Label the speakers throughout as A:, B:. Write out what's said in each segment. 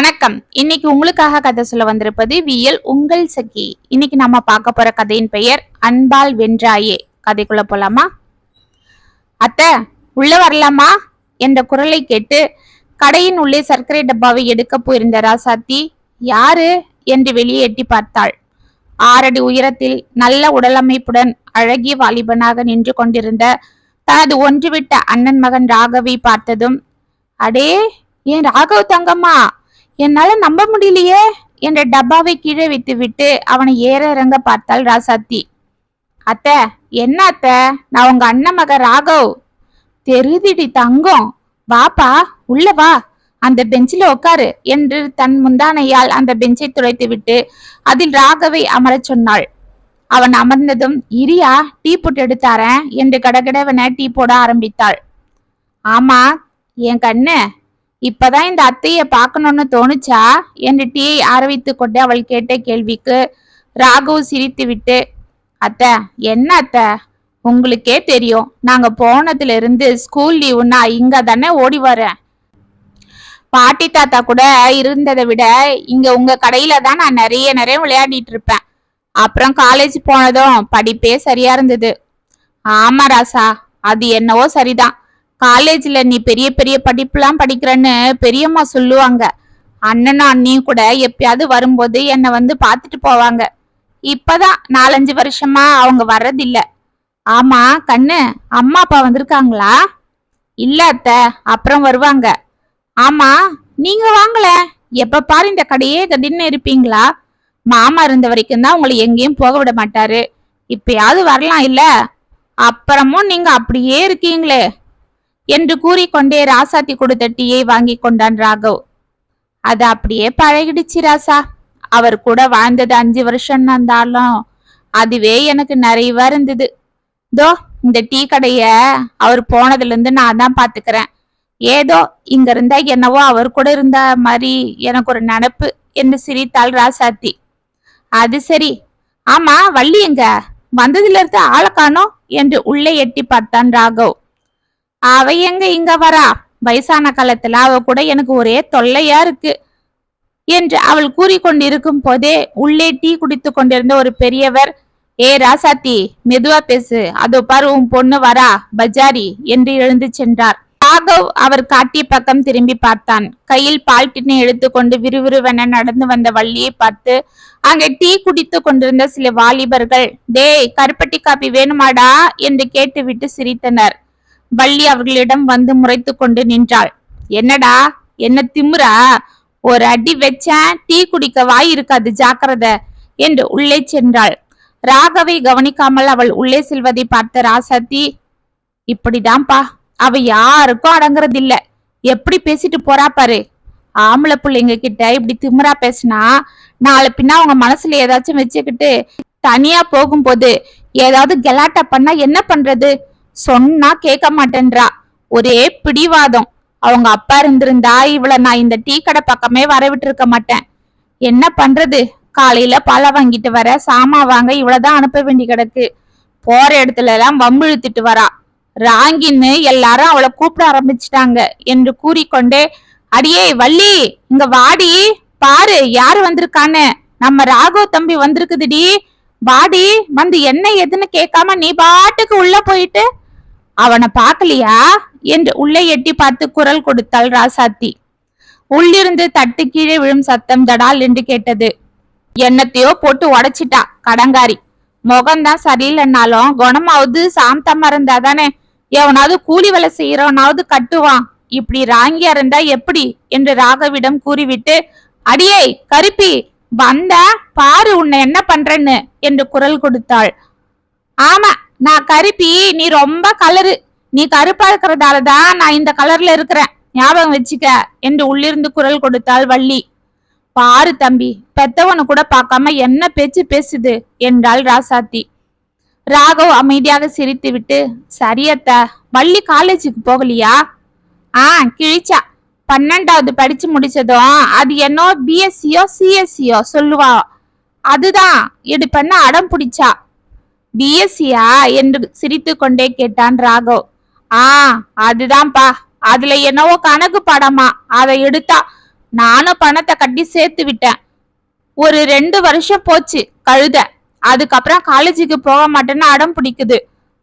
A: வணக்கம். இன்னைக்கு உங்களுக்காக கதை சொல்ல வந்திருப்பது வியல் உங்கள் சகி. இன்னைக்கு நம்ம பார்க்க போற கதையின் பெயர் அன்பால் வென்றாயே. கதைக்குள்ள போலாமா? அத்த உள்ள வரலாமா? என்ற குரலை கேட்டு கடையின் உள்ளே சர்க்கரை டப்பாவை எடுக்க போயிருந்த ராசாத்தி யாரு? என்று வெளியே எட்டி பார்த்தாள். ஆறடி உயரத்தில் நல்ல உடலமைப்புடன் அழகிய வாலிபனாக நின்று கொண்டிருந்த தனது ஒன்றுவிட்ட அண்ணன் மகன் ராகவை பார்த்ததும் அடே ஏன் ராகவ் தங்கம்மா? என்னால நம்ப முடியலையே என்ற டப்பாவை கீழே வைத்துவிட்டு அவனை ஏற இறங்க பார்த்தாள் ராசாத்தி. அத்தை என்ன அத்தை? நான் உங்க அண்ணன் மக ராகவ். தெருதிடி தங்கம். வாப்பா உள்ள வா. அந்த பெஞ்சில உட்காரு என்று தன் முந்தானையால் அந்த பெஞ்சை துடைத்து விட்டு அதில் ராகவை அமரச் சொன்னாள். அவன் அமர்ந்ததும் இரியா டீ போட்டு எடுத்தாரேன் என்று கடகடவன டீ போட ஆரம்பித்தாள். ஆமா என் கண்ணு இப்பதான் இந்த அத்தையை பார்க்கணும்னு தோணுச்சா? என்று டீயை ஆரம்பித்து கொண்டு அவள் கேட்ட கேள்விக்கு ராகவ் சிரித்துவிட்டு அத்தை என்ன அத்தை? உங்களுக்கே தெரியும். நாங்க போனதுல இருந்து ஸ்கூல் லீவுனா இங்க தானே ஓடி வரேன் பாட்டி தாத்தா கூட இருந்ததை விட இங்க உங்க கடையில தான் நான் நிறைய நிறைய விளையாடிட்டு இருப்பேன். அப்புறம் காலேஜ் போனதும் படிப்பே சரியா இருந்தது. ஆமா ராசா அது என்னவோ சரிதான். காலேஜ்ல நீ பெரிய பெரிய படிப்புலாம் படிக்கிறன்னு பெரியம்மா சொல்லுவாங்க. அண்ணனும் அண்ணியும் கூட எப்பயாவது வரும்போது என்னை வந்து பார்த்துட்டு போவாங்க. இப்பதான் நாலஞ்சு வருஷமா அவங்க வர்றதில்ல. ஆமா கண்ணு அம்மா அப்பா வந்திருக்காங்களா? இல்ல அத்தை அப்புறம் வருவாங்க. ஆமா நீங்க வாங்கல. எப்ப பாரு இந்த கடையே கதின்னு இருப்பீங்களா? மாமா இருந்த வரைக்கும் தான் உங்களை எங்கேயும் போக விட மாட்டாரு. இப்பயாவது வரலாம் இல்ல? அப்புறமும் நீங்க அப்படியே இருக்கீங்களே. என்று கூறிக்கொண்டே ராசாத்தி கொடுத்த டீயை வாங்கி கொண்டான் ராகவ். அது அப்படியே பழகிடுச்சு ராசா. அவர் கூட வாழ்ந்தது அஞ்சு வருஷம் இருந்தாலும் அதுவே எனக்கு நிறைவா இருந்தது. தோ இந்த டீ கடைய அவர் போனதுல இருந்து நான் தான் பாத்துக்கிறேன் ஏதோ இங்க இருந்தா என்னவோ அவர் கூட இருந்த மாதிரி எனக்கு ஒரு நினப்பு என்று சிரித்தாள் ராசாத்தி. அது சரி. ஆமா வள்ளி எங்க? வந்ததுல இருந்து ஆளை காணோம் என்று உள்ளே எட்டி பார்த்தான் ராகவ். அவ எங்க இங்க வரா? வயசான காலத்துல அவ கூட எனக்கு ஒரே தொல்லையா இருக்கு என்று அவள் கூறிக்கொண்டிருக்கும் போதே உள்ளே டீ குடித்து கொண்டிருந்த ஒரு பெரியவர் ஏ ராசாத்தி மெதுவா பேசு. அதோ பாரு உன் பொண்ணு வரா பஜாரி என்று எழுந்து சென்றார். ராகவ் அவர் காட்டிய பக்கம் திரும்பி பார்த்தான். கையில் பால் டின்னை எடுத்துக்கொண்டு விறுவிறுவென நடந்து வந்த வள்ளியை பார்த்து அங்கே டீ குடித்து கொண்டிருந்த சில வாலிபர்கள். டேய் கருப்பட்டி காப்பி வேணுமாடா? என்று கேட்டுவிட்டு சிரித்தனர். வள்ளி அவர்களிடம் வந்து முறைத்து கொண்டு நின்றாள். என்னடா என்ன திமுறா ஒரு அடி வச்சேன் டீ குடிக்க வாய் இருக்காது ஜாக்கிரத என்று உள்ளே சென்றாள். ராகவை கவனிக்காமல் அவள் உள்ளே செல்வதை பார்த்த ராசாத்தி இப்படிதான்ப்பா அவ யாருக்கும் அடங்குறதில்ல. எப்படி பேசிட்டு போறா பாரு. ஆம்பளை பிள்ளைங்க கிட்ட இப்படி திமிரா பேசினா நாளை பின்னா அவங்க மனசுல ஏதாச்சும் வச்சுக்கிட்டு தனியா போகும்போது ஏதாவது கெலாட்டா பண்ணா என்ன பண்றது? சொன்னா கேட்க மாட்டேன்றா ஒரே பிடிவாதம். அவங்க அப்பா இருந்திருந்தா இவள நான் இந்த டீ கடை பக்கமே வர விட்டுருக்க மாட்டேன். என்ன பண்றது? காலையில பழ வாங்கிட்டு வர சாமா வாங்க இவ்வளவுதான் அனுப்ப வேண்டி கிடக்கு. போற இடத்துல எல்லாம் வம்பிழுத்துட்டு வரா. ராங்கின்னு எல்லாரும் அவளை கூப்பிட ஆரம்பிச்சிட்டாங்க என்று கூறிக்கொண்டே அடியே வள்ளி இங்க வாடி. பாரு யாரு வந்திருக்கான்னு. நம்ம ராகவ் தம்பி வந்திருக்குதுடி. வாடி வந்து என்ன எதுன்னு கேட்காம நீ பாட்டுக்கு உள்ள போயிட்டு அவனை பார்க்கலையா? என்று உள்ளே எட்டி பார்த்து குரல் கொடுத்தாள் ராசாத்தி. உள்ளிருந்து தட்டு கீழே விழும் சத்தம் தடால் என்று கேட்டது. என்னத்தையோ போட்டு உடைச்சிட்டா கடங்காரி. முகம்தான் சரியில்லைன்னாலும் குணமாவது சாந்தமா இருந்தா தானே. எவனாவது கூலி வேலை செய்யறவனாவது கட்டுவான். இப்படி ராங்கியா இருந்தா எப்படி? என்று ராகவிடம் கூறிவிட்டு அடியே கருப்பி வந்த பாரு உன்னை என்ன பண்றேன்னு என்று குரல் கொடுத்தாள். ஆமா நான் கருப்பி நீ ரொம்ப கலரு. நீ கருப்பா இருக்கிறதால தான் நான் இந்த கலர்ல இருக்கிறேன். ஞாபகம் வச்சுக்க என்று உள்ளிருந்து குரல் கொடுத்தாள் வள்ளி. பாரு தம்பி பெத்தவனு கூட பார்க்காம என்ன பேச்சு பேசுது என்றாள் ராசாத்தி. ராகவ் அமைதியாக சிரித்து விட்டு சரியத்த வள்ளி காலேஜுக்கு போகலையா? ஆ கிழிச்சா. பன்னெண்டாவது படிச்சு முடிச்சதும் அது என்னோ பிஎஸ்சியோ சிஎஸ்சியோ சொல்லுவா. அதுதான் இடுப்பண்ண அடம் பிடிச்சா பிஎஸ்சியா? என்று சிரித்து கொண்டே கேட்டான் ராகவ். ஆ அதுதான்ப்பா. அதுல என்னவோ கணக்கு படமா. அதை எடுத்தா நானும் பணத்தை கட்டி சேர்த்து விட்டேன். ஒரு ரெண்டு வருஷம் போச்சு கழுத. அதுக்கப்புறம் காலேஜுக்கு போக மாட்டேன்னு அடம் பிடிக்குது.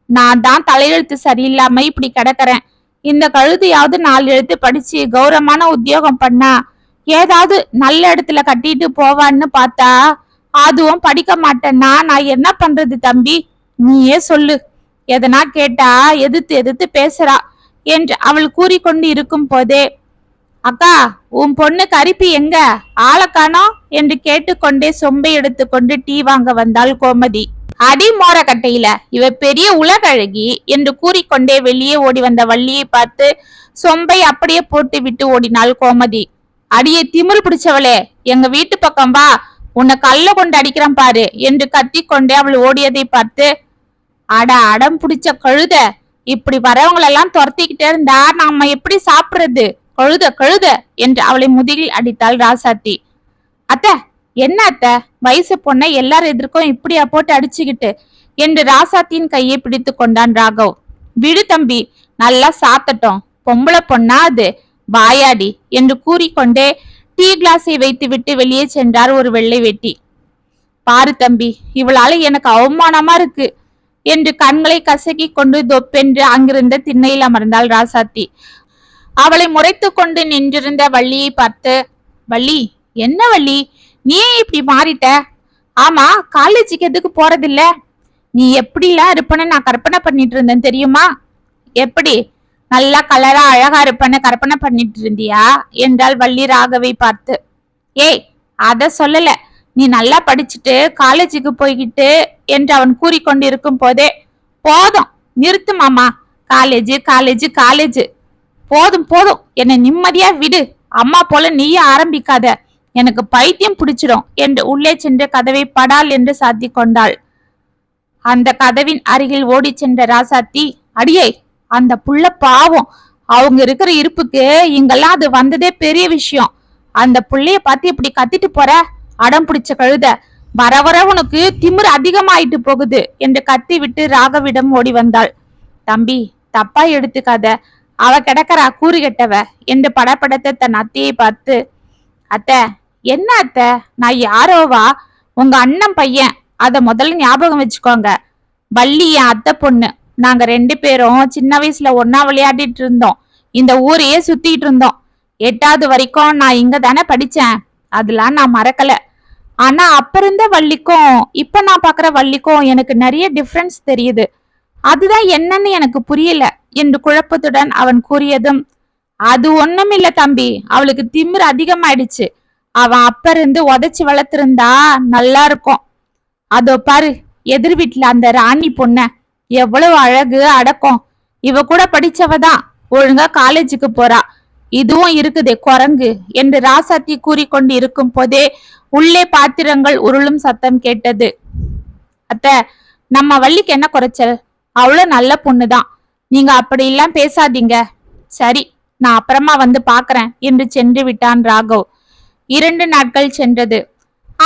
A: நான் தான் தலையெழுத்து சரியில்லாம இப்படி கிடக்குறேன். இந்த கழுதையாவது நாலு எழுத்து படிச்சு கௌரவமான உத்தியோகம் பண்ணா ஏதாவது நல்ல இடத்துல கட்டிட்டு போவான்னு பார்த்தா அதுவும் படிக்க மாட்டேன்னா நான் என்ன பண்றது தம்பி? நீயே சொல்லு. எதனா கேட்டா எதிர்த்து எதிர்த்து பேசுறா என்று அவள் கூறிக்கொண்டு இருக்கும் போதே அக்கா உன் பொண்ணு கரிப்பி எங்க? ஆளக்கானோ என்று கேட்டுக்கொண்டே சொம்பை எடுத்துக்கொண்டு டீ வாங்க வந்தாள் கோமதி. அடி மோர கட்டையில இவ பெரிய உலகழகி என்று கூறிக்கொண்டே வெளியே ஓடி வந்த வள்ளியை பார்த்து சொம்பை அப்படியே போட்டு விட்டு ஓடினாள் கோமதி. அடியே திமிரு பிடிச்சவளே எங்க வீட்டு பக்கம் வா. உன்னை கல்ல கொண்டு அடிக்கிறான் பாரு என்று கத்திக்கொண்டே அவள் ஓடியதை பார்த்து அட அடம் பிடிச்ச கழுத இப்படி வரவங்களெல்லாம் துரத்திக்கிட்டே இருந்தா நாம எப்படி சாப்பிடுறது? கழுத கழுத என்று அவளை முதுகில் அடித்தாள் ராசாத்தி. அத்த என்ன அத்த? வயசு பொண்ணை எல்லார் எதிர்க்கும் இப்படியா போட்டு அடிச்சுக்கிட்டு? என்று ராசாத்தியின் கையை பிடித்து கொண்டான் ராகவ். விடு தம்பி நல்லா சாத்தட்டும். பொம்பளை பொண்ணா அது. வாயாடி என்று கூறிக்கொண்டே டீ கிளாஸை வைத்துவிட்டு வெளியே சென்றார் ஒரு வெள்ளை வெட்டி. பாரு தம்பி இவளால எனக்கு அவமானமா இருக்கு என்று கண்களை கசக்கி கொண்டு தொப்பென்று அங்கிருந்த திண்ணையில் அமர்ந்தாள் ராசாத்தி. அவளை முறைத்து கொண்டு நின்றிருந்த வள்ளியை பார்த்து வள்ளி என்ன வள்ளி? நீ இப்படி மாறிட்ட? ஆமா காலேஜுக்கு எதுக்கு போறதில்ல? நீ எப்படிலாம் இருப்பேன்னு நான் கற்பனை பண்ணிட்டு இருந்தேன் தெரியுமா? எப்படி? நல்லா கலரா அழகா இருப்பன கற்பனை பண்ணிட்டு இருந்தியா? என்றாள் வள்ளி ராகவை பார்த்து. ஏய் அத சொல்லல. நீ நல்லா படிச்சுட்டு காலேஜுக்கு போய்கிட்டு என்று அவன் கூறிக்கொண்டிருக்கும் போதே போதும் நிறுத்து மாமா. காலேஜ் காலேஜ் காலேஜ் போதும் போதும். என்னை நிம்மதியா விடு. அம்மா போல நீயே ஆரம்பிக்காத. எனக்கு பைத்தியம் பிடிச்சிடும் என்று உள்ளே சென்று கதவை படால் என்று சாத்தி கொண்டாள். அந்த கதவின் அருகில் ஓடிச் சென்ற ராசாத்தி அடியே அந்த புள்ள பாவம். அவங்க இருக்கிற இருப்புக்கு இங்கெல்லாம் அது வந்ததே பெரிய விஷயம். அந்த புள்ளைய பார்த்து இப்படி கத்திட்டு போற? அடம் பிடிச்ச கழுத. வர வர உனக்கு திமிரு அதிகமாயிட்டு போகுது என்று கத்தி விட்டு ராகவிடம் ஓடி வந்தாள். தம்பி தப்பா எடுத்துக்காத. அவ கிடக்கிறா கூறு கெட்டவ என்று படப்படத்த தன் அத்தையை பார்த்து அத்தை என்ன அத்தை? நான் யாரோவா? உங்க அண்ணன் பையன். அத முதல்ல ஞாபகம் வச்சுக்கோங்க. வள்ளி என் அத்தை பொண்ணு. நாங்க ரெண்டு பேரும் சின்ன வயசுல ஒன்னா விளையாடிட்டு இருந்தோம். இந்த ஊரையே சுத்திட்டு இருந்தோம். எட்டாவது வரைக்கும் நான் இங்க தானே படிச்சேன். அதெல்லாம் நான் மறக்கல. ஆனா அப்ப இருந்த வள்ளிக்கும் இப்ப நான் பாக்குற வள்ளிக்கும் எனக்கு நிறைய டிஃபரன்ஸ் தெரியுது. அதுதான் என்னன்னு எனக்கு புரியல. என்று குழப்பத்துடன் அவன் கூறியதும் அது ஒண்ணுமில்ல தம்பி. அவளுக்கு திமிர் அதிகமாயிடுச்சு. அவன் அப்ப இருந்து உதைச்சு வளர்த்திருந்தா நல்லா இருக்கும். அதோ பாரு எதிர் வீட்டுல அந்த ராணி பொண்ண. எவ்வளவு அழகு அடக்கம். இவ கூட படிச்சவதான் ஒழுங்கா காலேஜுக்கு போறா. இதுவும் இருக்குதே குரங்கு என்று ராசாத்தி கூறிக்கொண்டு இருக்கும் போதே உள்ளே பாத்திரங்கள் உருளும் சத்தம் கேட்டது. அத்த நம்ம வள்ளிக்கு என்ன குறைச்சல்? அவ்வளவு நல்ல பொண்ணுதான். நீங்க அப்படியெல்லாம் பேசாதீங்க. சரி நான் அப்புறமா வந்து பாக்குறேன் என்று சென்று விட்டான் ராகவ். இரண்டு நாட்கள் சென்றது.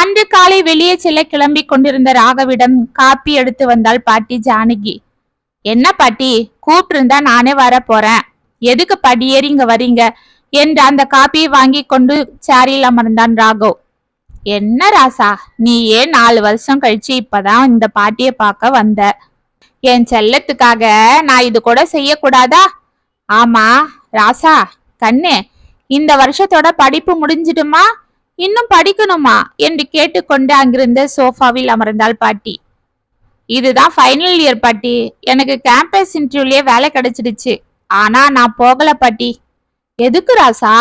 A: அன்று காலை வெளியே செல்ல கிளம்பி கொண்டிருந்த ராகவிடம் காப்பி எடுத்து வந்தாள் பாட்டி ஜானகி. என்ன பாட்டி? கூப்பிட்டிருந்தா நானே வர போறேன். எதுக்கு படியேறி இங்க வரீங்க? என்று அந்த காப்பியை வாங்கி கொண்டு சேரில் அமர்ந்தான் ராகவ். என்ன ராசா? நீ ஏன் நாலு வருஷம் கழிச்சு இப்பதான் இந்த பாட்டியை பார்க்க வந்த? என் செல்லத்துக்காக நான் இது கூட செய்யக்கூடாதா? ஆமா ராசா கண்ணு இந்த வருஷத்தோட படிப்பு முடிஞ்சிடுமா? இன்னும் படிக்கணுமா? என்று கேட்டுக்கொண்டு அங்கிருந்த சோஃபாவில் அமர்ந்தாள் பாட்டி. இதுதான் ஃபைனல் இயர் பாட்டி. எனக்கு கேம்பஸ் இன்டர்வியூலயே வேலை கிடைச்சிடுச்சு. ஆனா நான் போகல பாட்டி. எதுக்கு ராசா?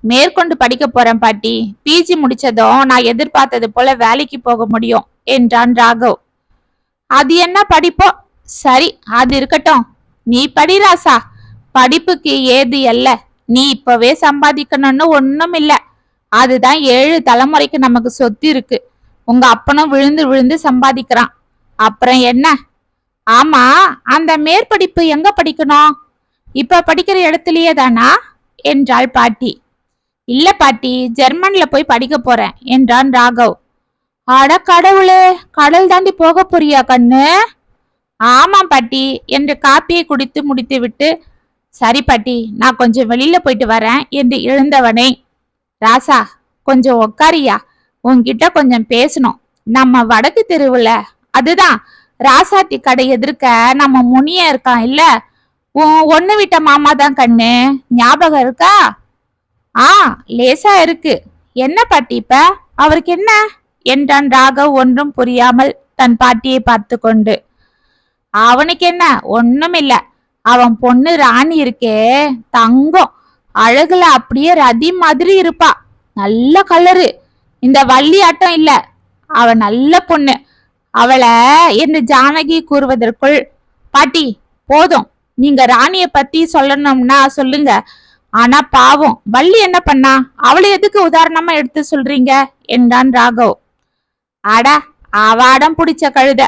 A: மேற்கொண்டு படிக்க போறேன் பாட்டி. பிஜி முடிச்சதும் நான் எதிர்பார்த்தது போல வேலைக்கு போக முடியும் என்றான் ராகவ். அது என்ன படிப்போ? சரி அது இருக்கட்டும். நீ படி ராசா. படிப்புக்கு ஏது அல்ல. நீ இப்பவே சம்பாதிக்கணும்னு ஒன்றும் இல்லை அதுதான் ஏழு தலைமுறைக்கு நமக்கு சொத்து இருக்கு. உங்க அப்பனும் விழுந்து விழுந்து சம்பாதிக்கிறான். அப்புறம் என்ன? ஆமா அந்த மேற்படிப்பு எங்க படிக்கணும்? இப்ப படிக்கிற இடத்துலயே தானா? என்றாள் பாட்டி. இல்ல பாட்டி ஜெர்மன்ல போய் படிக்க போறேன் என்றான் ராகவ். அட கடவுளே கடல் தாண்டி போக போறியா கண்ணு? ஆமாம் பாட்டி என்று காப்பியை குடித்து முடித்துவிட்டு சரி பாட்டி நான் கொஞ்சம் வெளியில போயிட்டு வரேன் என்று எழுந்தவனை. ராசா கொஞ்சம் உக்காரியா? உன்கிட்ட கொஞ்சம் பேசணும். நம்ம வடக்கு தெருவுல அதுதான். ராசாத்தி கடை எதிர்க்க நம்ம முனிய இருக்கான் இல்ல? உன் ஒண்ணு விட்ட மாமா தான் கண்ணு. ஞாபகம் இருக்கா? ஆ லேசா இருக்கு. என்ன பாட்டி இப்ப? அவருக்கு என்ன? என்றான் ராகவ் ஒன்றும் புரியாமல் தன் பாட்டியை பார்த்து கொண்டு. அவனுக்கு என்ன? ஒண்ணுமில்ல. அவன் பொண்ணு ராணி இருக்கே. தங்கம். அழகுல அப்படியே ரதி மாதிரி இருப்பா. நல்ல கலரு இந்த வள்ளி ஆட்டம் இல்ல. அவ நல்ல பொண்ணு. அவளை என்று ஜானகி கூறுவதற்குள் பாட்டி போதும். நீங்க ராணிய பத்தி சொல்லணும்னா சொல்லுங்க. ஆனா பாவம். வள்ளி என்ன பண்ணா? அவளை எதுக்கு உதாரணமா எடுத்து சொல்றீங்க? என்றான் ராகவ். அட அவாடம் பிடிச்ச கழுத.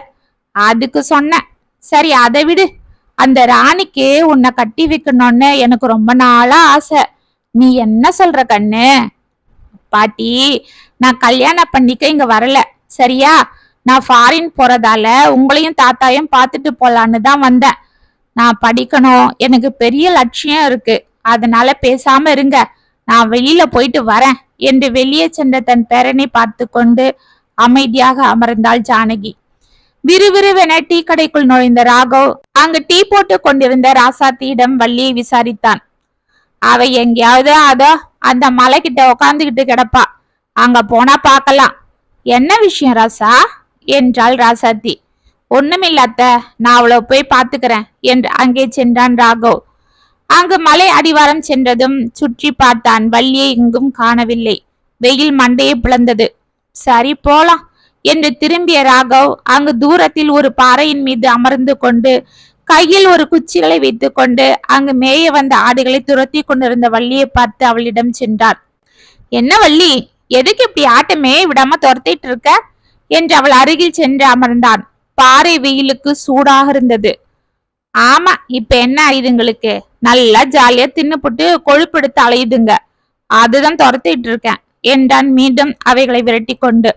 A: அதுக்கு சொன்னேன். சரி அதை விடு. அந்த ராணிக்கு உன்னை கட்டி வைக்கணும்னு எனக்கு ரொம்ப நாளா ஆசை. நீ என்ன சொல்ற கண்ணு? பாட்டி நான் கல்யாணம் பண்ணிக்க இங்க வரல. சரியா? நான் ஃபாரின் போறதால உங்களையும் தாத்தாயும் பார்த்துட்டு போலான்னு தான் வந்தேன். நான் படிக்கணும். எனக்கு பெரிய லட்சியம் இருக்கு. அதனால பேசாம இருங்க. நான் வெளியில போயிட்டு வரேன். என்று வெளியே சென்ற தன் பேரனை பார்த்து கொண்டு அமைதியாக அமர்ந்தாள் ஜானகி. விறுவிறுவென டீ கடைக்குள் நுழைந்த ராகவ் அங்கு டீ போட்டு கொண்டிருந்த ராசாத்தியிடம் வள்ளியை விசாரித்தான். அவ எங்கேயாவது அதோ அந்த மலை கிட்ட உக்காந்துகிட்டு கிடப்பா. அங்க போனா பார்க்கலாம் என்ன விஷயம் ராசா? என்றாள் ராசாத்தி. ஒண்ணுமில்லாத்த நான் அவளை போய் பாத்துக்கிறேன் என்று அங்கே சென்றான் ராகவ். அங்கு மலை அடிவாரம் சென்றதும் சுற்றி பார்த்தான் வள்ளியை இங்கும் காணவில்லை. வெயில் மண்டையை பிளந்தது. சரி போலாம். என்று திரும்பிய ராகவ் அங்கு தூரத்தில் ஒரு பாறையின் மீது அமர்ந்து கொண்டு கையில் ஒரு குச்சிகளை வைத்துக் கொண்டு அங்கு மேய வந்த ஆடுகளை துரத்தி கொண்டிருந்த வள்ளியை பார்த்து அவளிடம் சென்றார். என்ன வள்ளி எதுக்கு இப்படி ஆட்டமே விடாம துரத்திட்டு இருக்க? என்று அவள் அருகில் சென்று அமர்ந்தான் பாறை வெயிலுக்கு சூடாக இருந்தது. ஆமா இப்ப என்ன ஆயுதுங்களுக்கு நல்லா ஜாலியா தின்னுபுட்டு கொழுப்பெடுத்து அலையுதுங்க. அதுதான் துரத்திட்டு இருக்கேன் என்றான் மீண்டும் அவைகளை விரட்டி கொண்டு.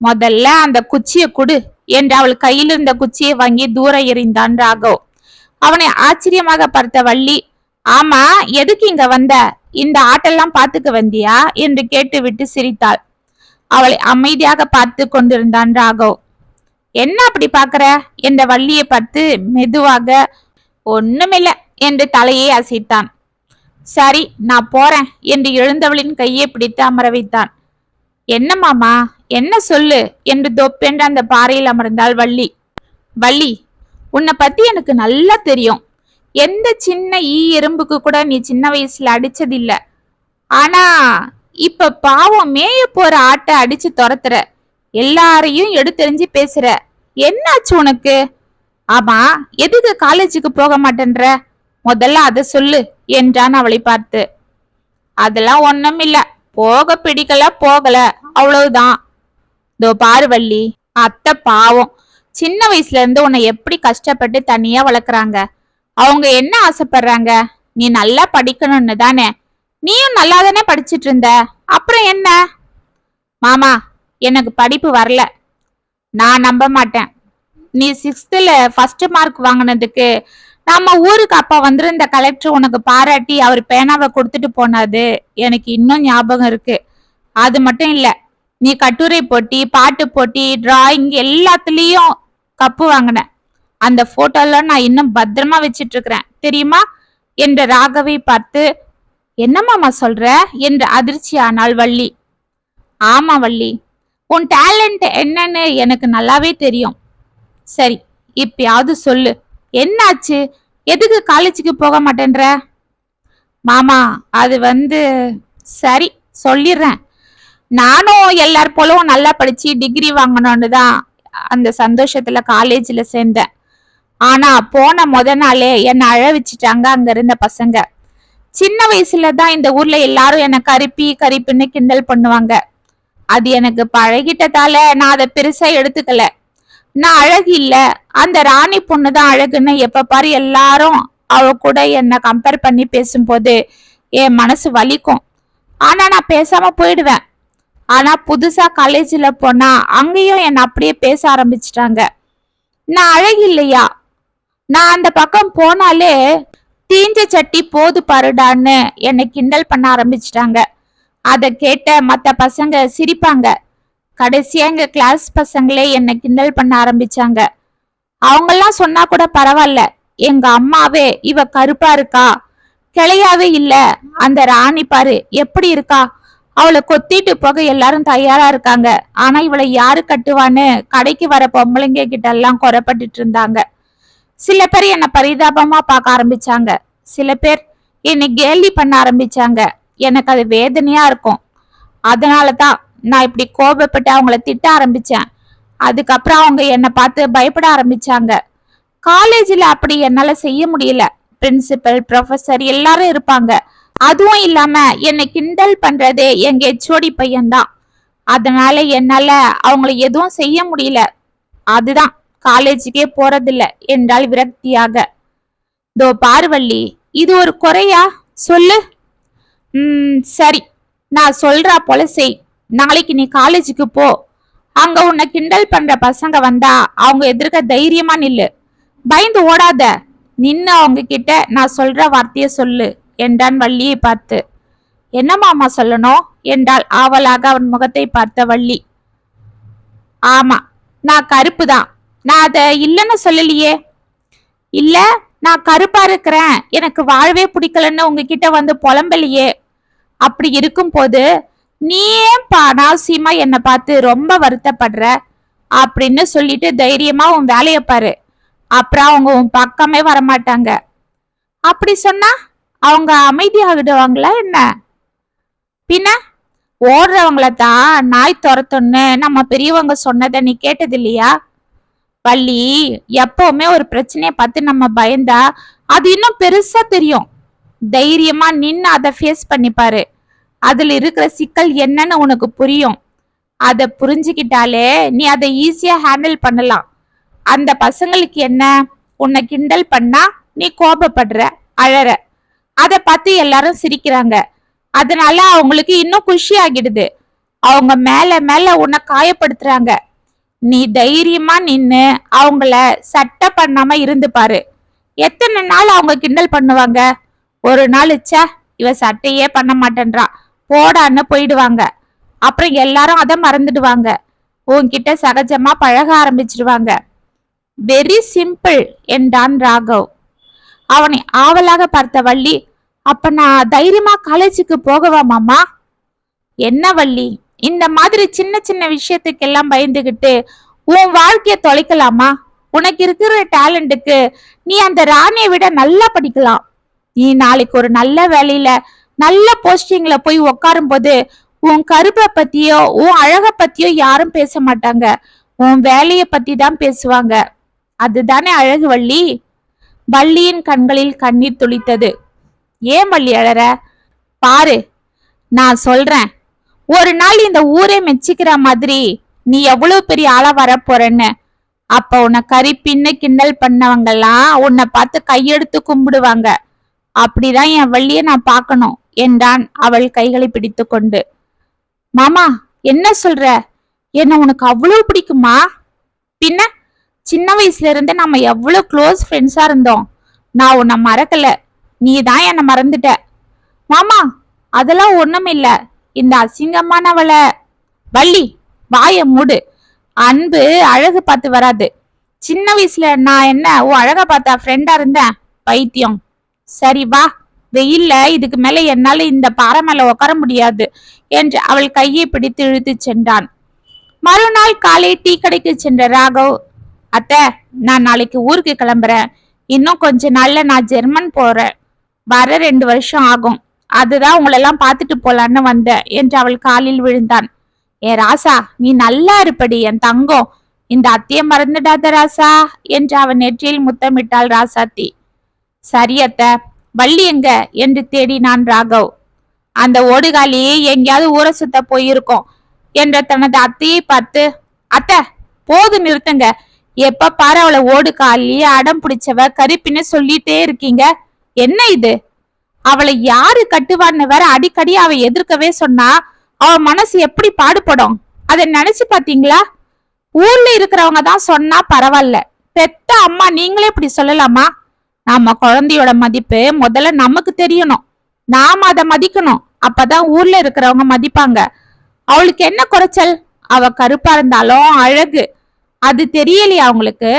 A: முதல்ல அந்த குச்சியை குடு என்று அவள் கையில் இருந்த குச்சியை வாங்கி தூர எறிந்தான் ராகவ். அவனை ஆச்சரியமாக பார்த்த வள்ளி ஆமா எதுக்கு இங்க வந்த? இந்த ஆட்டெல்லாம் பாத்துக்க வந்தியா? என்று கேட்டுவிட்டு சிரித்தாள். அவளை அமைதியாக பார்த்து கொண்டிருந்தான் ராகவ். என்ன அப்படி பாக்குற என்ற வள்ளியை பார்த்து மெதுவாக ஒண்ணுமில்ல என்று தலையை அசைத்தான். சரி நான் போறேன் என்று எழுந்தவளின் கையை பிடித்து அமர வைத்தான். என்ன மாமா என்ன சொல்லு? என்று தொப்பென்று அந்த பாறையில் அமர்ந்தாள் வள்ளி. வள்ளி உன்னை பத்தி எனக்கு நல்லா தெரியும். எந்த சின்ன ஈ எறும்புக்கு கூட நீ சின்ன வயசுல அடிச்சதில்ல. ஆனா இப்ப பாவம் மேய போற ஆட்டை அடிச்சு துரத்துற. எல்லாரையும் எடுத்தெறிஞ்சு பேசுற. என்னாச்சு உனக்கு? ஆமா எதுக்கு காலேஜுக்கு போக மாட்டேன்ற? முதல்ல அதை சொல்லு என்றான் அவளை பார்த்து. அதெல்லாம் ஒண்ணும் இல்ல போக பிடிக்கல போகல. அவ்வளவுதான். இதோ பாரு வள்ளி அத்தை பாவம். சின்ன வயசுல இருந்து உன்னை எப்படி கஷ்டப்பட்டு தனியா வளர்க்குறாங்க? அவங்க என்ன ஆசைப்படுறாங்க? நீ நல்லா படிக்கணும்னு தானே. நீயும் நல்லா தானே படிச்சிட்டு இருந்த? அப்புறம் என்ன? மாமா எனக்கு படிப்பு வரல. நான் நம்ப மாட்டேன். நீ சிக்ஸ்த்தில் ஃபர்ஸ்ட் மார்க் வாங்கினதுக்கு நம்ம ஊருக்கு அப்பா வந்திருந்த கலெக்டர் உனக்கு பாராட்டி அவர் பேனாவை கொடுத்துட்டு போனாது எனக்கு இன்னும் ஞாபகம் இருக்கு. அது மட்டும் இல்லை நீ கட்டுரை போட்டி பாட்டு போட்டி டிராயிங் எல்லாத்துலயும் கப்பு வாங்கின அந்த போட்டோலாம் நான் இன்னும் பத்திரமா வச்சிட்டு இருக்கிறேன் தெரியுமா? என்ற ராகவை பார்த்து என்னம்மாமா சொல்ற? என்று அதிர்ச்சியானாள் வள்ளி. ஆமா வள்ளி. உன் டேலண்ட் என்னன்னு எனக்கு நல்லாவே தெரியும். சரி இப்பயாவது சொல்லு. என்னாச்சு? எதுக்கு காலேஜுக்கு போக மாட்டேன்ற? மாமா அது வந்து சரி சொல்லிடுறேன். நானும் எல்லார் போலவும் நல்லா படிச்சு டிகிரி வாங்கணும்னு தான் அந்த சந்தோஷத்துல காலேஜ்ல சேர்ந்தேன். ஆனா போன முத நாளே என்னை அழ வச்சுட்டாங்க அங்க இருந்த பசங்க. சின்ன வயசுல தான் இந்த ஊர்ல எல்லாரும் என்னை கருப்பி கருப்பின்னு கிண்டல் பண்ணுவாங்க. அது எனக்கு பழகிட்டதால நான் அதை பெருசா எடுத்துக்கல. நான் அழகு இல்ல. அந்த ராணி பொண்ணு தான் அழகுன்னு எப்ப பாரு எல்லாரும் அவ கூட என்னை கம்பேர் பண்ணி பேசும்போது என் மனசு வலிக்கும். ஆனா நான் பேசாம போயிடுவேன். ஆனா புதுசா காலேஜ்ல போனா அங்கேயும் என்னை அப்படியே பேச ஆரம்பிச்சிட்டாங்க. நான் அழகு இல்லையா நான் அந்த பக்கம் போனாலே தீஞ்ச சட்டி போது பாருடான்னு என்னை கிண்டல் பண்ண ஆரம்பிச்சிட்டாங்க. அதை கேட்ட மற்ற பசங்க சிரிப்பாங்க. கடைசியா எங்க கிளாஸ் பசங்களே என்னை கிண்டல் பண்ண ஆரம்பிச்சாங்க. அவங்கெல்லாம் சொன்னா கூட பரவாயில்ல. எங்க அம்மாவே இவ கருப்பா இருக்கா? கிளையாவே இல்ல. அந்த ராணி பாரு எப்படி இருக்கா? அவளை கொத்திட்டு போக எல்லாரும் தயாரா இருக்காங்க. ஆனா இவளை யாரு கட்டுவான்னு கடைக்கு வர பொம்பளைங்க கிட்ட எல்லாம் குறைப்பட்டுட்டு இருந்தாங்க. சில பேர் என்ன பரிதாபமா பார்க்க ஆரம்பிச்சாங்க. சில பேர் என்னை கேலி பண்ண ஆரம்பிச்சாங்க. எனக்கு அது வேதனையா இருக்கும். அதனால தான் நான் இப்படி கோபப்பட்டு அவங்கள திட்ட ஆரம்பிச்சேன். அதுக்கப்புறம் அவங்க என்னை பார்த்து பயப்பட ஆரம்பிச்சாங்க. காலேஜில் அப்படி என்னால் செய்ய முடியல. பிரின்சிபல் ப்ரொஃபசர் எல்லாரும் இருப்பாங்க. அதுவும் இல்லாம என்னை கிண்டல் பண்றது எங்க ஹெச்ஓடி பையன்தான். அதனால என்னால அவங்கள எதுவும் செய்ய முடியல. அதுதான் காலேஜுக்கே போறதில்ல என்றால் விரக்தியாக. தோ பார்வள்ளி இது ஒரு குறையா? சொல்லு. ம் சரி நான் சொல்றா போல செய். நாளைக்கு நீ காலேஜுக்கு போ. அங்க உன்னை கிண்டல் பண்ற பசங்க வந்தா அவங்க எதிர்க்க தைரியமா நில்லு. பயந்து ஓடாத. நின்னு அவங்க கிட்ட நான் சொல்ற வார்த்தைய சொல்லு. என்றான் வள்ளியை பார்த்து. என்ன மாமா சொல்லணும்? என்றாள் ஆவலாக அவன் முகத்தை பார்த்த வள்ளி. ஆமா நான் கருப்பு தான் நான் அதை இல்லைன்னு சொல்லலையே. இல்ல நான் கருப்பா இருக்கிறேன். எனக்கு வாழவே பிடிக்கலன்னு உங்ககிட்ட வந்து புலம்பலையே. அப்படி இருக்கும்போது நீ ஏன் அனாவசியமா என்னை பார்த்து ரொம்ப வருத்தப்படுற? அப்படின்னு சொல்லிட்டு தைரியமா உன் வேலையை பாரு. அப்புறம் அவங்க உன் பக்கமே வரமாட்டாங்க. அப்படி சொன்னா அவங்க அமைதியாகிடுவாங்களா என்ன? பின்ன ஓடுறவங்கள தான் நாய் துரத்துன்னு நம்ம பெரியவங்க சொன்னதை நீ கேட்டது இல்லையா வள்ளி எப்பவுமே ஒரு பிரச்சனையை பார்த்து நம்ம பயந்தா அது இன்னும் பெருசா தெரியும். தைரியமா நின்று அதை ஃபேஸ் பண்ணிப்பாரு. அதில் அதுல இருக்கிற சிக்கல் என்னன்னு உனக்கு புரியும். அதை புரிஞ்சுக்கிட்டாலே நீ அதை ஈஸியா ஹேண்டில் பண்ணலாம். அந்த பசங்களுக்கு என்ன? உன்னை கிண்டல் பண்ணா நீ கோபப்படுற அழற. அதை பார்த்து எல்லாரும் சிரிக்கிறாங்க. அதனால அவங்களுக்கு இன்னும் குஷி ஆகிடுது. அவங்க மேல மேல உன்னை காயப்படுத்துறாங்க. நீ தைரியமா நின்னு அவங்கள சட்டை பண்ணாம இருந்து பாரு. எத்தனை நாள் அவங்க கிண்டல் பண்ணுவாங்க? ஒரு நாள் ச்சே இவ சட்டையே பண்ண மாட்டேன்றா. போடான்னு போயிடுவாங்க. அப்புறம் எல்லாரும் அதை மறந்துடுவாங்க. உன்கிட்ட சகஜமா பழக ஆரம்பிச்சிடுவாங்க வெரி சிம்பிள் என்றான் ராகவ். அவனை ஆவலாக பார்த்த வள்ளி அப்ப நான் தைரியமா காலேஜுக்கு போகவா மாமா? என்ன வள்ளி? இந்த மாதிரி சின்ன சின்ன விஷயத்துக்கெல்லாம் பயந்துகிட்டு உன் வாழ்க்கைய தொலைக்கலாமா? உனக்கு இருக்கிற டேலண்ட்டுக்கு நீ அந்த ராணியை விட நல்லா படிக்கலாம். நீ நாளைக்கு ஒரு நல்ல வேலையில நல்ல போஸ்டிங்ல போய் உட்காரும் போது உன் கருப்பை பத்தியோ உன் அழக பத்தியோ யாரும் பேச மாட்டாங்க. உன் வேலைய பத்தி தான் பேசுவாங்க. அதுதானே அழகு வள்ளி? வள்ளியின் கண்களில் கண்ணீர் துளித்தது. ஏன் வள்ளி அழற பாரு நான் சொல்றேன். ஒரு நாள் இந்த ஊரே மெச்சிக்கிற மாதிரி நீ எவ்வளவு பெரிய ஆளா வரப்போறன்னு. அப்ப உன்னை கறி பின்ன கிண்டல் பண்ணவங்கெல்லாம் உன்னை பார்த்து கையெடுத்து கும்பிடுவாங்க. அப்படிதான் என் வள்ளிய நான் பார்க்கணும் என்றான் அவள் கைகளை பிடித்து கொண்டு மாமா என்ன சொல்ற? என்ன உனக்கு அவ்வளவு பிடிக்குமா? பின்ன சின்ன வயசுல இருந்து நம்ம எவ்வளவு க்ளோஸ் ஃப்ரெண்ட்ஸா இருந்தோம். நான் உன்னை மறக்கல. நீ தான் என்னை மறந்துட்ட. மாமா அதெல்லாம் ஒண்ணும் இல்ல இந்த அசிங்கமானவளை. வள்ளி வாய மூடு. அன்பு அழகு பார்த்து வராது. சின்ன வயசுல நான் என்ன உன் அழக பார்த்தா ஃப்ரெண்டா இருந்தேன். பைத்தியம். சரி வா. வெயில்ல இதுக்கு மேல என்னால இந்த பாறை மேல உட்கார முடியாது என்று அவள் கையை பிடித்து இழுத்து சென்றான். மறுநாள் காலை டீ கடைக்கு சென்ற ராகவ் அத்தை நான் நாளைக்கு ஊருக்கு கிளம்புறேன். இன்னும் கொஞ்ச நாள்ல நான் ஜெர்மன் போறேன். வர ரெண்டு வருஷம் ஆகும். அதுதான் உங்களெல்லாம் பார்த்துட்டு போலான்னு வந்தேன் என்று அவள் காலில் விழுந்தான். ஏ ராசா நீ நல்லா இருப்படி என் தங்கம். இந்த அத்தைய மறந்துடாத ராசா என்று அவன் நெற்றியில் முத்தமிட்டாள் ராசாத்தி. சரி அத்த வள்ளி எங்க? என்று தேடினான் ராகவ். அந்த ஓடுகாலி எங்கேயாவது ஊரை சுத்த போயிருக்கோம் என்ற தனது அத்தையை பார்த்து அத்த போது நிறுத்துங்க. எப்ப பாரு அவளை ஓடு காலி அடம் பிடிச்சவ கருப்பின்னு சொல்லிட்டே இருக்கீங்க. என்ன இது? அவளை யாரு கட்டுவான்னு வேற அடிக்கடி அவ எதிர்க்கவே சொன்னா அவ மனசு எப்படி பாடுபடும்? அதை நினைச்சு பாத்தீங்களா? ஊர்ல இருக்கிறவங்க தான் சொன்னா பரவாயில்ல. பெத்த அம்மா நீங்களே இப்படி சொல்லலாமா? நாம குழந்தையோட மதிப்பு முதல்ல நமக்கு தெரியணும். நாம அதை மதிக்கணும். அப்பதான் ஊர்ல இருக்கிறவங்க மதிப்பாங்க. அவளுக்கு என்ன குறைச்சல்? அவ கருப்பா இருந்தாலும் அழகு. அது தெரியலையா அவங்களுக்கு.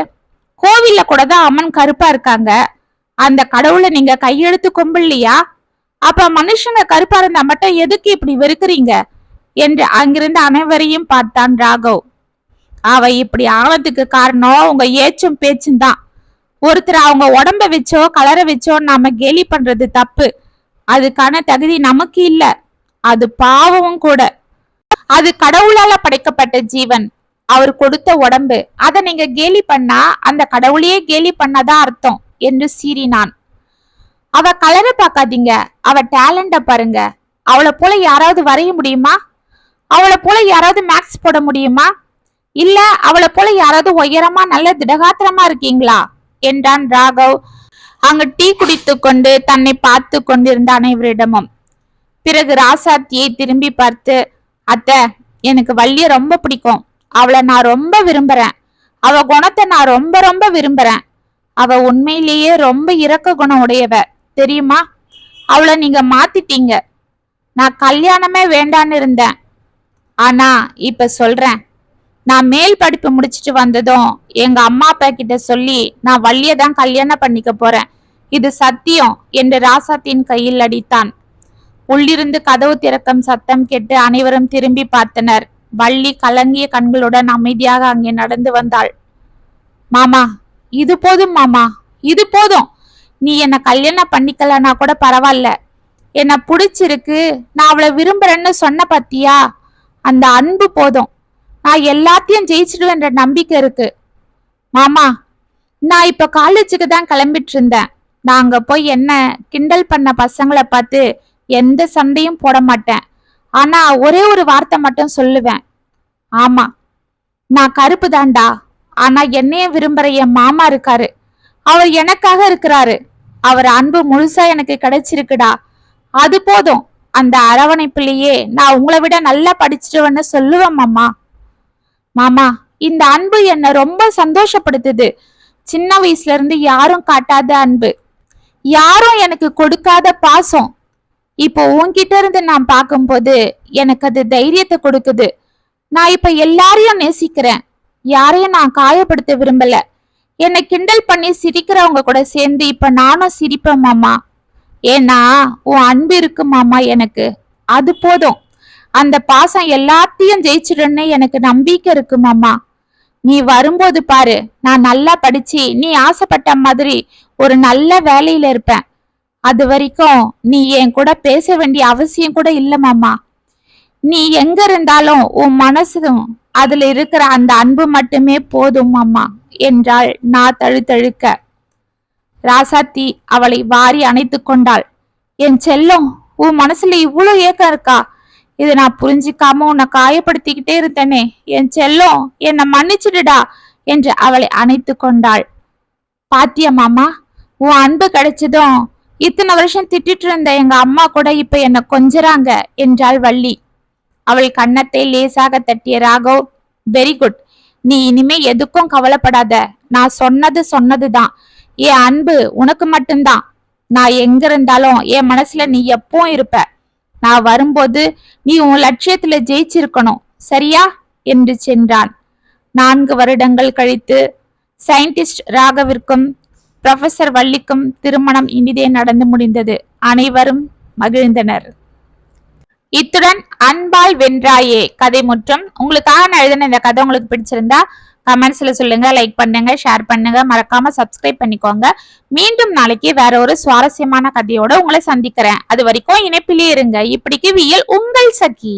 A: கோவில்ல கூட தான் அம்மன் கருப்பா இருக்காங்க. அந்த கடவுளை நீங்க கையெழுத்து கும்பிடலையா? அப்ப மனுஷங்க கருப்பா இருந்தா மட்டும் எதுக்கு இப்படி வெறுக்கிறீங்க? என்று அங்கிருந்து அனைவரையும் பார்த்தான் ராகவ். அவ இப்படி ஆனதுக்கு காரணம் உங்க ஏச்சும் பேச்சும் தான். ஒருத்தர் அவங்க உடம்ப வச்சோ கலரை வச்சோ நாம கேலி பண்றது தப்பு. அதுக்கான தகுதி நமக்கு இல்ல. அது பாவமும் கூட. அது கடவுளால படைக்கப்பட்ட ஜீவன். அவர் கொடுத்த உடம்பு. அதை நீங்க கேலி பண்ணா அந்த கடவுளையே கேலி பண்ணாதான் அர்த்தம் என்று சீறினான். அவ கலரை பார்க்காதீங்க. அவ டேலண்ட பாருங்க. அவளை போல யாராவது வரைய முடியுமா? அவளை போல யாராவது மேக்ஸ் போட முடியுமா? இல்ல அவளை போல யாராவது உயரமா நல்ல திடகாத்திரமா இருக்கீங்களா? என்றான் ராகவ். அங்கு டீ குடித்து கொண்டு தன்னை பார்த்து கொண்டிருந்த அனைவரிடமும். பிறகு ராசாத்தியை திரும்பி பார்த்து அத்தை எனக்கு வள்ளிய ரொம்ப பிடிக்கும். அவளை நான் ரொம்ப விரும்புறேன். அவ குணத்தை நான் ரொம்ப ரொம்ப விரும்புறேன். அவ உண்மையிலேயே ரொம்ப இரக்க குணம் உடையவ. தெரியுமா? அவளை நீங்க மாத்திட்டீங்க. நான் கல்யாணமே வேண்டான்னு இருந்தேன். ஆனா இப்ப சொல்றேன். நான் மேல் படிப்பு முடிச்சிட்டு வந்ததும் எங்க அம்மா அப்பா கிட்ட சொல்லி நான் வள்ளிய தான் கல்யாணம் பண்ணிக்க போறேன். இது சத்தியம் என்று ராசாத்தின் கையில் அடித்தான். உள்ளிருந்து கதவு திறக்கும் சத்தம் கேட்டு அனைவரும் திரும்பி பார்த்தனர். வள்ளி கலங்கிய கண்களுடன் அமைதியாக அங்கே நடந்து வந்தாள். மாமா இது போதும் மாமா இது போதும். நீ என்ன கல்யாணம் பண்ணிக்கலன்னா கூட பரவாயில்ல. என்ன பிடிச்சிருக்கு. நான் அவளை விரும்புறேன்னு சொன்ன பத்தியா? அந்த அன்பு போதும். நான் எல்லாத்தையும் ஜெயிச்சிடுவேன்ற நம்பிக்கை இருக்கு. மாமா நான் இப்ப காலேஜுக்கு தான் கிளம்பிட்டு இருந்தேன். நான் அங்க போய் என்ன கிண்டல் பண்ண பசங்களை பார்த்து எந்த சண்டையும் போட மாட்டேன். ஆனா ஒரே ஒரு வார்த்தை மட்டும் சொல்லுவேன். ஆமா நான் கருப்பு தாண்டா ஆனா என்னைய விரும்புற என் மாமா இருக்காரு. அவர் எனக்காக இருக்கிறாரு. அவர் அன்பு முழுசா எனக்கு கிடைச்சிருக்குடா. அது போதும். அந்த அரவணைப்புலயே நான் உங்களை விட நல்லா படிச்சிருவேன்னு சொல்லுவேன் மாமா. மாமா இந்த அன்பு என்னை ரொம்ப சந்தோஷப்படுத்துது. சின்ன வயசுல இருந்து யாரும் காட்டாத அன்பு. யாரும் எனக்கு கொடுக்காத பாசம். இப்போ உன்கிட்ட இருந்து நான் பார்க்கும்போது எனக்கு அது தைரியத்தை கொடுக்குது. நான் இப்ப எல்லாரையும் நேசிக்கிறேன். யாரையும் நான் காயப்படுத்த விரும்பல. என்னை கிண்டல் பண்ணி சிரிக்கிறவங்க கூட சேர்ந்து இப்ப நானும் சிரிப்பேன் மாமா. ஏன்னா உன் அன்பு இருக்கு மாமா எனக்கு. அது போதும். அந்த பாசம் எல்லாத்தையும் ஜெயிச்சிடுன்னு எனக்கு நம்பிக்கை இருக்கு மாமா. நீ வரும்போது பாரு. நான் நல்லா படிச்சு நீ ஆசைப்பட்ட மாதிரி ஒரு நல்ல வேலையில இருப்பேன். அது வரைக்கும் நீ என் கூட பேச வேண்டிய அவசியம் கூட இல்ல மாமா. நீ எங்க இருந்தாலும் உன் மனசும் அதுல இருக்கிற அந்த அன்பு மட்டுமே போதும் மாமா என்றாள் நான் தழுத்தழுக்க ராசாத்தி அவளை வாரி அணைத்து கொண்டாள். என் செல்லம் உன் மனசுல இவ்வளவு ஏக்கம் இருக்கா? இதை நான் புரிஞ்சிக்காம உன்னை காயப்படுத்திக்கிட்டே இருந்தேனே. என் செல்லம் என்னை மன்னிச்சிடுடா என்று அவளை அணைத்து கொண்டாள். பாத்தியா மாமா உன் அன்பு கிடைச்சதும் இத்தனை வருஷம் திட்டிட்டு இருந்த எங்க அம்மா கூட இப்ப என்ன கொஞ்சறாங்க என்றாள் வள்ளி. அவள் கன்னத்தை லேசாக தட்டிய ராகவ் வெரி குட் நீ இனிமே எதுக்கும் கவலைப்படாத. நான் சொன்னது சொன்னதுதான். என் அன்பு உனக்கு மட்டும்தான். நான் எங்க இருந்தாலும் என் மனசுல நீ எப்பவும் இருப்ப. நான் வரும்போது நீ உன் லட்சியத்துல ஜெயிச்சிருக்கணும். சரியா? என்று சென்றான். நான்கு வருடங்கள் கழித்து சயின்டிஸ்ட் ராகவிற்கும் ப்ரொஃபசர் வள்ளிக்கும் திருமணம் இனிதே நடந்து முடிந்தது. அனைவரும் மகிழ்ந்தனர். இத்துடன் அன்பால் வென்றாயே கதை முற்றும். உங்களுக்காக நான் எழுதின இந்த கதை உங்களுக்கு பிடிச்சிருந்தா கமெண்ட்ஸ்ல சொல்லுங்க லைக் பண்ணுங்க ஷேர் பண்ணுங்க. மறக்காம சப்ஸ்கிரைப் பண்ணிக்கோங்க. மீண்டும் நாளைக்கு வேற ஒரு சுவாரஸ்யமான கதையோட உங்களை சந்திக்கிறேன். அது வரைக்கும் இணைப்பிலே இருங்க. இப்படிக்கு வியல் உங்கள் சகி.